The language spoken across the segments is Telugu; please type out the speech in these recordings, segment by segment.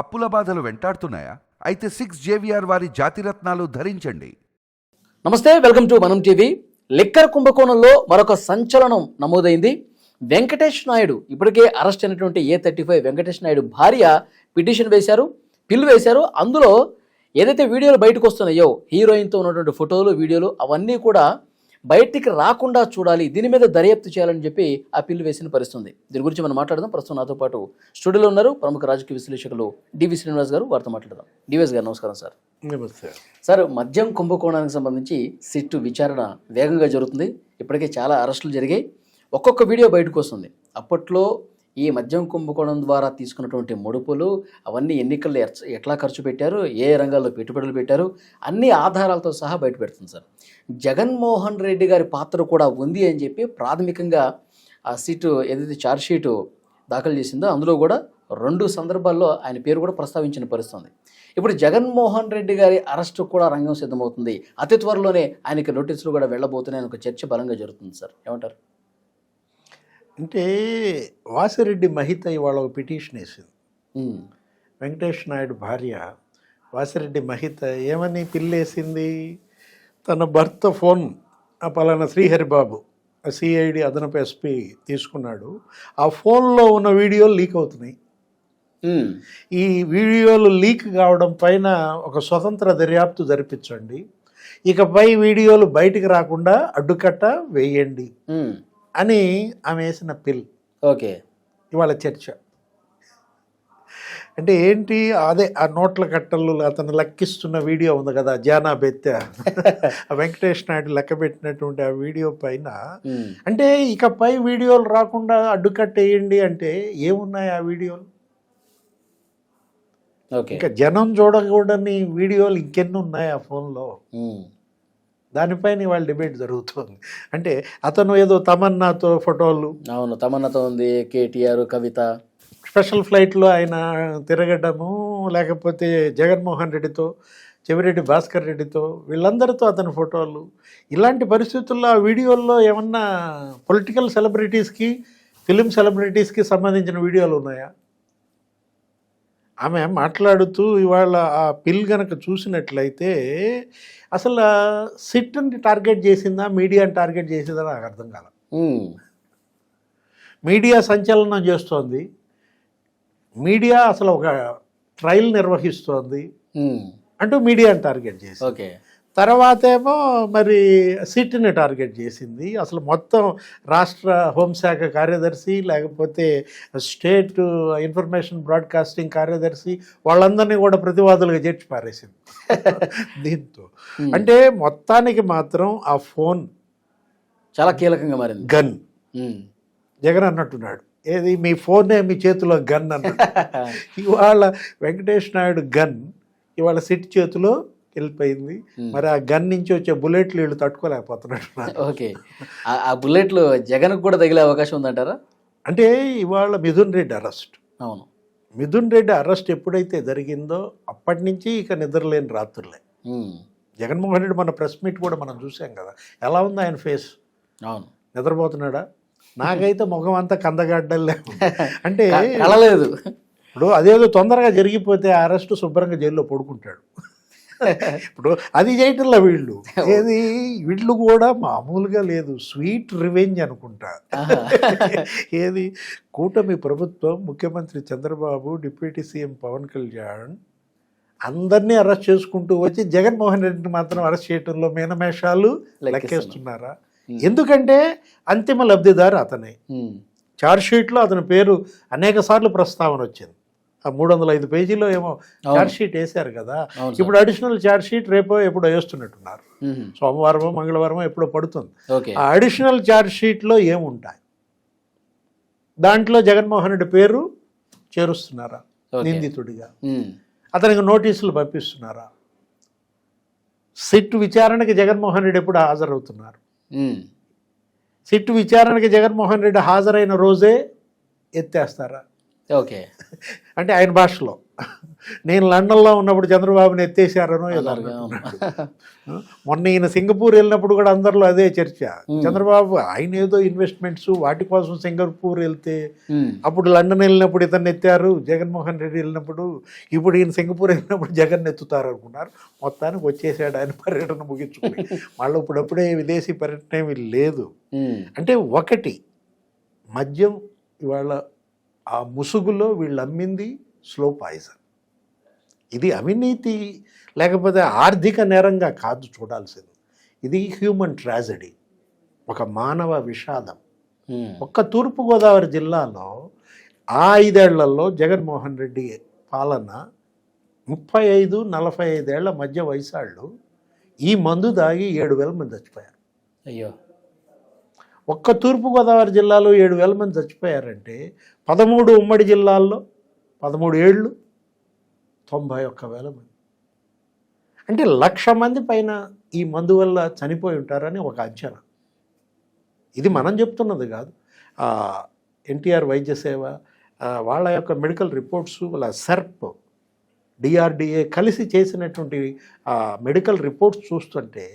అప్పుల బాధలు వెంటాడుతున్నాయా? అయితే సిక్స్ జేవిఆర్ వారి జాతిరత్నాలు ధరించండి. నమస్తే welcome to Manam TV. Liquor కుంభకోణంలో మరొక సంచలనం నమోదైంది. వెంకటేష్ నాయుడు ఇప్పటికే అరెస్ట్ అయినటువంటి A thirty five Venkatesh Naidu భార్య పిటిషన్ వేశారు పిల్లు వేశారు. అందులో ఏదైతే వీడియోలు బయటకు వస్తున్నాయో హీరోయిన్తో ఉన్నటువంటి ఫోటోలు వీడియోలు అవన్నీ కూడా బయటికి రాకుండా చూడాలి దీని మీద దర్యాప్తు చేయాలని చెప్పి ఆ పిల్లు వేసిన పరిస్థితుంది. దీని గురించి మనం మాట్లాడదాం. ప్రస్తుతం నాతో పాటు స్టూడియోలో ఉన్నారు ప్రముఖ రాజకీయ విశ్లేషకులు డివి శ్రీనివాస్ గారు. వారితో మాట్లాడదాం. డివిఎస్ గారు నమస్కారం సార్. నమస్తే. సార్ మద్యం కుంభకోణానికి సంబంధించి సిట్టు విచారణ వేగంగా జరుగుతుంది. ఇప్పటికే చాలా అరెస్టులు జరిగాయి. ఒక్కొక్క వీడియో బయటకు వస్తుంది. అప్పట్లో ఈ మద్యం కుంభకోణం ద్వారా తీసుకున్నటువంటి ముడుపులు అవన్నీ ఎన్నికల్లో ఎట్లా ఖర్చు పెట్టారు ఏ రంగాల్లో పెట్టుబడులు పెట్టారు అన్ని ఆధారాలతో సహా బయట పెడుతుంది సార్. జగన్మోహన్ రెడ్డి గారి పాత్ర కూడా ఉంది అని చెప్పి ప్రాథమికంగా ఆ సీటు ఏదైతే చార్జ్షీటు దాఖలు చేసిందో అందులో కూడా రెండు సందర్భాల్లో ఆయన పేరు కూడా ప్రస్తావించిన పరిస్థితి ఉంది ఇప్పుడు జగన్మోహన్ రెడ్డి గారి అరెస్టు కూడా రంగం సిద్ధమవుతుంది. అతి త్వరలోనే ఆయనకి నోటీసులు కూడా వెళ్ళబోతున్నాయని ఒక చర్చ బలంగా జరుగుతుంది సార్. ఏమంటారు? అంటే వాసిరెడ్డి మహిత ఇవాళ ఒక పిటిషన్ వేసింది. వెంకటేష్ నాయుడు భార్య వాసిరెడ్డి మహిత ఏమని పిల్లేసింది తన భర్త ఫోన్ ఆ పలానా శ్రీహరిబాబు సిఐడి అదనపు ఎస్పీ తీసుకున్నాడు. ఆ ఫోన్లో ఉన్న వీడియోలు లీక్ అవుతున్నాయి. ఈ వీడియోలు లీక్ కావడం పైన ఒక స్వతంత్ర దర్యాప్తు జరిపించండి. ఇకపై వీడియోలు బయటికి రాకుండా అడ్డుకట్ట వేయండి. అని ఆమె వేసిన పిల్. ఓకే. ఇవాళ చర్చ. అంటే ఏంటి? అదే ఆ నోట్ల కట్టలు అతను లెక్కిస్తున్న వీడియో ఉంది కదా జానా బెత్తె. వెంకటేష్ నాయుడు లెక్క పెట్టినటువంటి ఆ వీడియో పైన అంటే ఇకపై వీడియోలు రాకుండా అడ్డుకట్టేయండి అంటే ఏమున్నాయి ఆ వీడియోలు? ఓకే. ఇంకా జనం చూడకూడని వీడియోలు ఇంకెన్ని ఉన్నాయి ఆ ఫోన్లో? దానిపైన ఇవాళ డిబేట్ జరుగుతుంది. అంటే అతను ఏదో తమన్నాతో ఫోటోలు. అవును తమన్నతో ఉంది కేటీఆర్ కవిత. స్పెషల్ ఫ్లైట్లో ఆయన తిరగడము లేకపోతే జగన్మోహన్ రెడ్డితో చెవిరెడ్డి భాస్కర్ రెడ్డితో వీళ్ళందరితో అతని ఫోటోలు. ఇలాంటి పరిస్థితుల్లో ఆ వీడియోల్లో ఏమన్నా పొలిటికల్ సెలబ్రిటీస్కి ఫిలిం సెలబ్రిటీస్కి సంబంధించిన వీడియోలు ఉన్నాయా? ఆమె మాట్లాడుతూ ఇవాళ ఆ పిల్ గనక చూసినట్లయితే అసలు సిట్ని టార్గెట్ చేసిందా మీడియాని టార్గెట్ చేసిందా నాకు అర్థం కాల. మీడియా సంచలనం చేస్తోంది. మీడియా అసలు ఒక ట్రయల్ నిర్వహిస్తోంది. అంటూ మీడియాని టార్గెట్ చేసింది. ఓకే. తర్వాత ఏమో మరి సిట్ని టార్గెట్ చేసింది. అసలు మొత్తం రాష్ట్ర హోంశాఖ కార్యదర్శి లేకపోతే స్టేట్ ఇన్ఫర్మేషన్ బ్రాడ్కాస్టింగ్ కార్యదర్శి వాళ్ళందరినీ కూడా ప్రతివాదులుగా చేర్చి పారేసింది. దీంతో. అంటే మొత్తానికి మాత్రం ఆ ఫోన్ చాలా కీలకంగా మారింది. గన్. జగన్ అన్నట్టున్నాడు. ఏది మీ ఫోనే మీ చేతిలో గన్ అన్నట్టు. ఇవాళ వెంకటేష్ నాయుడు గన్ ఇవాళ సిట్ చేతిలో వెళ్ళిపోయింది. మరి ఆ గన్ నుంచి వచ్చే బుల్లెట్లు వీళ్ళు తట్టుకోలేకపోతున్నట్టున్నారు ఓకే. ఆ- బుల్లెట్లు జగన్ కూడా తగిలే అవకాశం ఉందంటారా? అంటే ఇవాళ మిథున్ రెడ్డి అరెస్ట్. అవును. మిథున్ రెడ్డి అరెస్ట్ ఎప్పుడైతే జరిగిందో అప్పటి నుంచి ఇక నిద్రలేని రాత్రులే. జగన్మోహన్ రెడ్డి మన ప్రెస్ మీట్ కూడా మనం చూసాం కదా. ఎలా ఉంది ఆయన ఫేస్? అవును. నిద్రపోతున్నాడా? నాకైతే ముఖం అంతా కందగడ్డలే అంటే కలలేదు ఇప్పుడు అదేదో తొందరగా జరిగిపోతే ఆ అరెస్ట్ శుభ్రంగా జైల్లో పడుకుంటాడు. ఇప్పుడు అది చేయటంలో వీళ్ళు. ఏది? వీళ్ళు కూడా మామూలుగా లేదు. స్వీట్ రివెంజ్ అనుకుంటా. ఏది? కూటమి ప్రభుత్వం ముఖ్యమంత్రి చంద్రబాబు డిప్యూటీ సీఎం పవన్ కళ్యాణ్ అందరినీ అరెస్ట్ చేసుకుంటూ వచ్చి జగన్మోహన్ రెడ్డిని మాత్రం అరెస్ట్ చేయటంలో మీనమేషాలు లెక్కేస్తున్నారా. ఎందుకంటే అంతిమ లబ్ధిదారు అతనే. షీట్లో అతని పేరు అనేక సార్లు ప్రస్తావన వచ్చింది. ఆ మూడు వందల ఐదు పేజీలో ఏమో. చార్జ్ షీట్ వేశారు కదా. ఇప్పుడు అడిషనల్ చార్జ్ షీట్ రేపో ఎప్పుడో వేస్తున్నట్టున్నారు. సోమవారమో మంగళవారమో ఎప్పుడో పడుతుంది. ఆ అడిషనల్ చార్జ్ షీట్లో ఏముంటాయి? దాంట్లో జగన్మోహన్ రెడ్డి పేరు చేరుస్తున్నారా. నిందితుడిగా. అతనికి నోటీసులు పంపిస్తున్నారా? సిట్ విచారణకి జగన్మోహన్ రెడ్డి ఎప్పుడు హాజరవుతున్నారు? సిట్ విచారణకి జగన్మోహన్ రెడ్డి హాజరైన రోజే ఎత్తేస్తారా? ఓకే. అంటే ఆయన భాషలో. నేను లండన్లో ఉన్నప్పుడు చంద్రబాబుని ఎత్తేసారనో. మొన్న ఈయన సింగపూర్ వెళ్ళినప్పుడు కూడా అందరిలో అదే చర్చ. చంద్రబాబు ఆయన ఏదో ఇన్వెస్ట్మెంట్స్ వాటి కోసం సింగపూర్ వెళ్తే. అప్పుడు లండన్ వెళ్ళినప్పుడు ఇతన్ని ఎత్తారు జగన్మోహన్ రెడ్డి వెళ్ళినప్పుడు ఇప్పుడు ఈయన సింగపూర్ వెళ్ళినప్పుడు జగన్ ఎత్తుతారు అనుకున్నారు. మొత్తానికి వచ్చేసాడు ఆయన పర్యటన ముగించుకుని. మళ్ళీ ఇప్పుడప్పుడే విదేశీ పర్యటన ఏమీ లేదు. అంటే ఒకటి మద్యం ఇవాళ ఆ ముసుగులో వీళ్ళు అమ్మింది స్లో పాయిజన్. ఇది అవినీతి లేకపోతే ఆర్థిక నేరంగా కాదు చూడాల్సింది. ఇది హ్యూమన్ ట్రాజడీ. ఒక మానవ విషాదం. ఒక్క తూర్పుగోదావరి జిల్లాలో ఆ ఐదేళ్ళలో జగన్మోహన్ రెడ్డి పాలన ముప్పై ఐదు నలభై ఐదేళ్ళ మధ్య వయసాళ్ళు ఈ మందు దాగి ఏడు వేల మంది చచ్చిపోయారు. అయ్యో. ఒక్క తూర్పుగోదావరి జిల్లాలో ఏడు వేల మంది చచ్చిపోయారంటే పదమూడు ఉమ్మడి జిల్లాల్లో పదమూడు ఏళ్ళు తొంభై ఒక్క వేల మంది. అంటే లక్ష మంది పైన ఈ మందు వల్ల చనిపోయి ఉంటారని ఒక అంచనా. ఇది మనం చెప్తున్నది కాదు. ఎన్టీఆర్ వైద్య సేవ వాళ్ళ యొక్క మెడికల్ రిపోర్ట్స్ వాళ్ళ సెర్ప్ డిఆర్డిఏ కలిసి చేసినటువంటి ఆ మెడికల్ రిపోర్ట్స్ చూస్తుంటే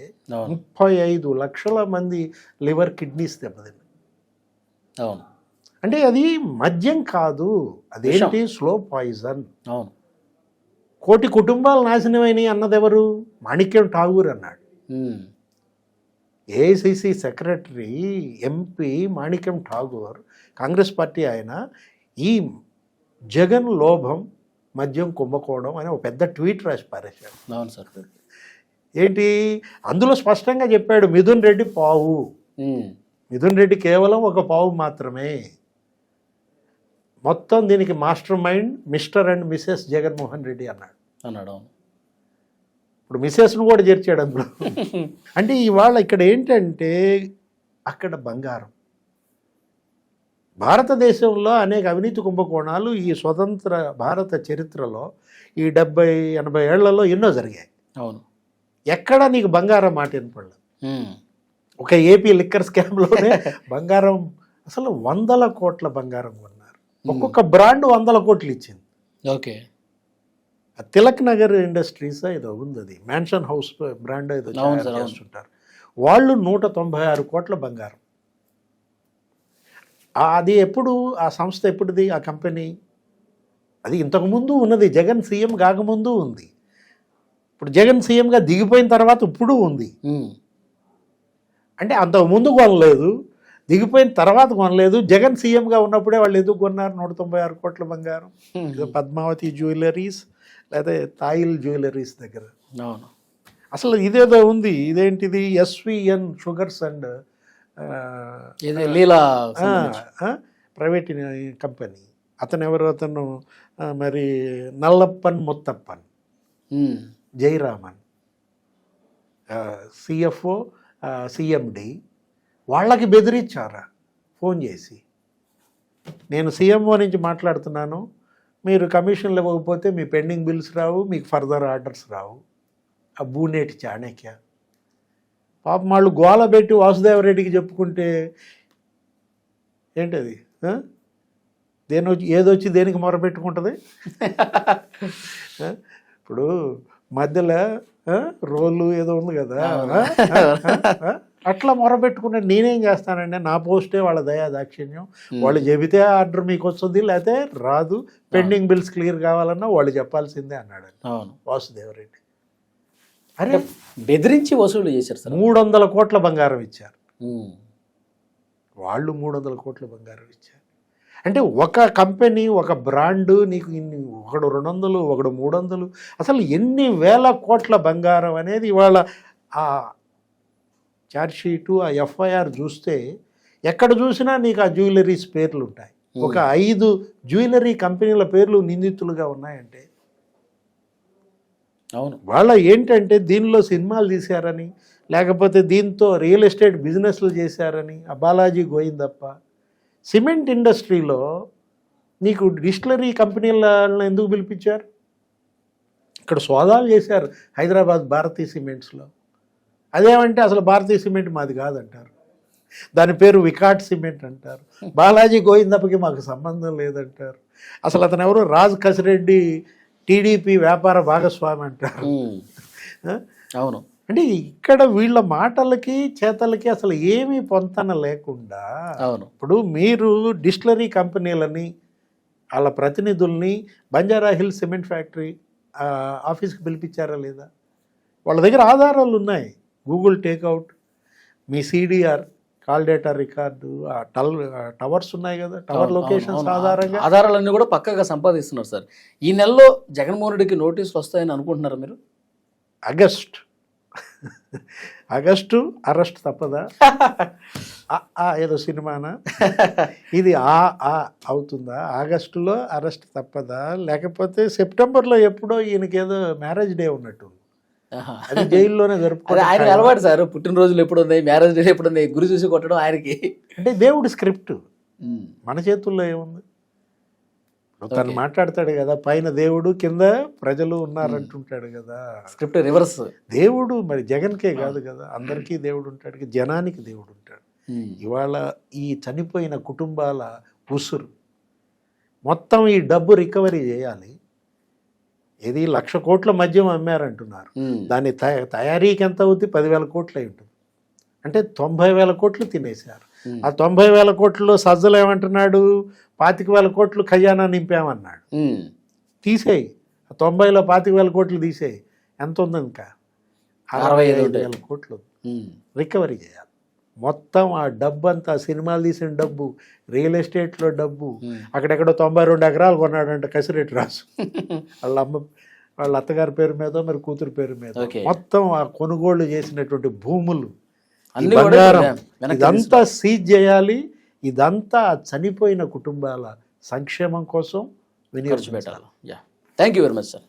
ముప్పై ఐదు లక్షల మంది లివర్ కిడ్నీస్ దెబ్బతిన్నాయి. అవును. అంటే అది మద్యం కాదు. అదేంటి? Slow poison. అవును. కోటి కుటుంబాలు నాశనమైనవి అన్నదెవరు? మాణిక్యం ఠాగూర్ అన్నాడు. AICC secretary MP Manickam Tagore Congress party ఆయన ఈ జగన్ లోభం మద్యం కుంభకోణం అని ఒక పెద్ద ట్వీట్ రాసి పారేశాడు. అవును సార్. ఏంటి? అందులో స్పష్టంగా చెప్పాడు మిథున్ రెడ్డి పావు. మిథున్ రెడ్డి కేవలం ఒక పావు మాత్రమే. మొత్తం దీనికి master mind mister and missus Jaganmohan Reddy అన్నాడు. అన్నాడు ఇప్పుడు మిసెస్ను కూడా చేర్చాడు అందులో. అంటే ఇవాళ ఇక్కడ ఏంటంటే అక్కడ బంగారం. భారతదేశంలో అనేక అవినీతి కుంభకోణాలు ఈ స్వతంత్ర భారత చరిత్రలో ఈ డెబ్బై ఎనభై ఏళ్ళలో ఎన్నో జరిగాయి. అవును. ఎక్కడ నీకు బంగారం మాట వినపడలేదు. ఒక ఏపీ లిక్కర్ స్కామ్లోనే బంగారం అసలు వందల కోట్ల బంగారం ఒక్కొక్క బ్రాండ్ వందల కోట్లు ఇచ్చింది. ఓకే. ఆ తిలక్ నగర్ ఇండస్ట్రీస్ ఏదో ఉంది అది. మ్యాన్షన్ హౌస్ బ్రాండ్ ఏదో. చేస్తుంటారు. వాళ్ళు నూట తొంభై ఆరు కోట్ల బంగారం. అది ఎప్పుడు ఆ సంస్థ ఎప్పుడుది? ఆ కంపెనీ? అది ఇంతకుముందు ఉన్నది. జగన్ సీఎం కాకముందు ఉంది. ఇప్పుడు జగన్ సీఎంగా దిగిపోయిన తర్వాత ఇప్పుడు ఉంది. అంటే అంతకు ముందు కొనలేదు. దిగిపోయిన తర్వాత కొనలేదు. జగన్ సీఎంగా ఉన్నప్పుడే వాళ్ళు ఎందుకు కొన్నారు? నూట తొంభై ఆరు కోట్ల బంగారం. పద్మావతి జ్యువెలరీస్ లేదా తాయిల్ జ్యువెలరీస్ దగ్గర. అవును. అసలు ఇదేదో ఉంది. ఇదేంటిది? SVN sugars and Leela. Private company. అతను ఎవరు అతను మరి నల్లప్పన్ ముత్తప్పన్. జయరామన్. CFO CMD. వాళ్ళకి బెదిరించారా? ఫోన్ చేసి. నేను సీఎంఓ నుంచి మాట్లాడుతున్నాను. మీరు కమిషన్లు ఇవ్వకపోతే మీ పెండింగ్ బిల్స్ రావు మీకు ఫర్దర్ ఆర్డర్స్ రావు. ఆ బూనేటి చాణక్య. పాపం వాళ్ళు గోల పెట్టి వాసుదేవరెడ్డికి చెప్పుకుంటే ఏంటది? దేని వచ్చి ఏదొచ్చి దేనికి మొరపెట్టుకుంటుంది? ఇప్పుడు మధ్యలో రోలు ఏదో ఉంది కదా? అట్లా మొరపెట్టుకున్న నేనేం చేస్తానండి నా పోస్టే వాళ్ళ దయా దాక్షిణ్యం. వాళ్ళు చెబితే ఆర్డర్ మీకు వస్తుంది లేకపోతే రాదు. పెండింగ్ బిల్స్ క్లియర్ కావాలన్నా వాళ్ళు చెప్పాల్సిందే అన్నాడు. అవును. వాసుదేవరెడ్డి. అరే! బెదిరించి వసూలు చేశారు సార్. మూడు వందల కోట్ల బంగారం ఇచ్చారు. వాళ్ళు మూడు వందల కోట్ల బంగారం ఇచ్చారు. అంటే ఒక కంపెనీ ఒక బ్రాండ్ నీకు ఇన్ని ఒకడు రెండు వందలు ఒకడు మూడు వందలు అసలు ఎన్ని వేల కోట్ల బంగారం అనేది ఇవాళ షీటు ఆ ఎఫ్ఐఆర్ చూస్తే ఎక్కడ చూసినా నీకు ఆ జ్యువెలరీస్ పేర్లు ఉంటాయి ఒక ఐదు జ్యువెలరీ కంపెనీల పేర్లు నిందితులుగా ఉన్నాయంటే అవును. వాళ్ళ ఏంటంటే దీనిలో సినిమాలు తీశారని లేకపోతే దీంతో రియల్ ఎస్టేట్ బిజినెస్లు చేశారని ఆ బాలాజీ గోయిందప్ప సిమెంట్ ఇండస్ట్రీలో నీకు డిస్టిలరీ కంపెనీలను ఎందుకు పిలిపించారు? ఇక్కడ సోదాలు చేశారు హైదరాబాద్ భారతీయ సిమెంట్స్లో. అదేమంటే అసలు భారతీయ సిమెంట్ మాది కాదంటారు. దాని పేరు వికాట్ సిమెంట్ అంటారు. బాలాజీ గోవిందప్పకి మాకు సంబంధం లేదంటారు. అసలు అతను ఎవరు రాజ్ కసిరెడ్డి టీడీపీ వ్యాపార భాగస్వామి అంటారు? అవును. అంటే ఇక్కడ వీళ్ళ మాటలకి చేతలకి అసలు ఏమీ పొంతన లేకుండా అవును. ఇప్పుడు మీరు డిస్టిలరీ కంపెనీలని వాళ్ళ ప్రతినిధుల్ని బంజారా హిల్ సిమెంట్ ఫ్యాక్టరీ ఆఫీస్కి పిలిపించారా లేదా? వాళ్ళ దగ్గర ఆధారాలు ఉన్నాయి. గూగుల్ టేక్అవుట్ మీ సిడిఆర్ కాల్ డేటా రికార్డు ఆ టల్ టవర్స్ ఉన్నాయి కదా టవర్ లొకేషన్స్. ఆధారంగా. ఆధారాలన్నీ కూడా పక్కగా సంపాదిస్తున్నారు సార్. ఈ నెలలో జగన్మోహన్ రెడ్డికి నోటీసులు వస్తాయని అనుకుంటున్నారా మీరు? ఆగస్ట్ ఆగస్టు అరెస్ట్ తప్పదా? ఏదో సినిమానా? ఇది ఆ ఆ అవుతుందా? ఆగస్టులో అరెస్ట్ తప్పదా? లేకపోతే సెప్టెంబర్లో ఎప్పుడో ఈయనకి ఏదో మ్యారేజ్ డే ఉన్నట్టు ఆహా. అది జైల్లోనే జరుపుకోవడం ఆయనకి ఖాయం. అలవాటు సార్. పుట్టినరోజులు ఎప్పుడు ఉంది మ్యారేజ్ డే ఎప్పుడు ఉంది గురి చూసి కొట్టడం ఆయనకి. అంటే దేవుడి స్క్రిప్ట్. మన చేతుల్లో ఏముంది? తను. మాట్లాడతాడు కదా పైన దేవుడు కింద ప్రజలు ఉన్నారంటుంటాడు కదా. Script reverse. దేవుడు మరి జగన్కే కాదు కదా అందరికీ దేవుడు ఉంటాడు జనానికి దేవుడు ఉంటాడు. ఇవాళ ఈ చనిపోయిన కుటుంబాల ఉసురు. మొత్తం ఈ డబ్బు రికవరీ చేయాలి. ఇది లక్ష కోట్ల మద్యం అమ్మారంటున్నారు. దాని తయ- తయారీకి ఎంత అవుతుంది పదివేల కోట్లు అయి ఉంటుంది అంటే తొంభై వేల కోట్లు తినేశారు. ఆ తొంభై వేల కోట్లలో సజ్జలు ఏమంటున్నాడు? పాతిక వేల కోట్లు ఖజానా నింపామన్నాడు. తీసేయి. ఆ తొంభైలో పాతిక వేల కోట్లు తీసేయి. ఎంత ఉంది ఇంకా అరవై ఐదు. వేల కోట్లు. రికవరీ చేయాలి. మొత్తం ఆ డబ్బు అంతా సినిమాలు తీసిన డబ్బు రియల్ ఎస్టేట్లో డబ్బు. ఉమ్. అక్కడెక్కడో తొంభై రెండు ఎకరాలు కొన్నాడంట కసిరెడ్డి రాజు. వాళ్ళ అమ్మ వాళ్ళ అత్తగారి పేరు మీద మరి కూతురు పేరు మీద. మొత్తం ఆ కొనుగోళ్ళు చేసినటువంటి భూములు. బంగారం. ఇదంతా సీజ్ చేయాలి. ఇదంతా చనిపోయిన కుటుంబాల సంక్షేమం కోసం వినియోగించాలి. Thank you very much sir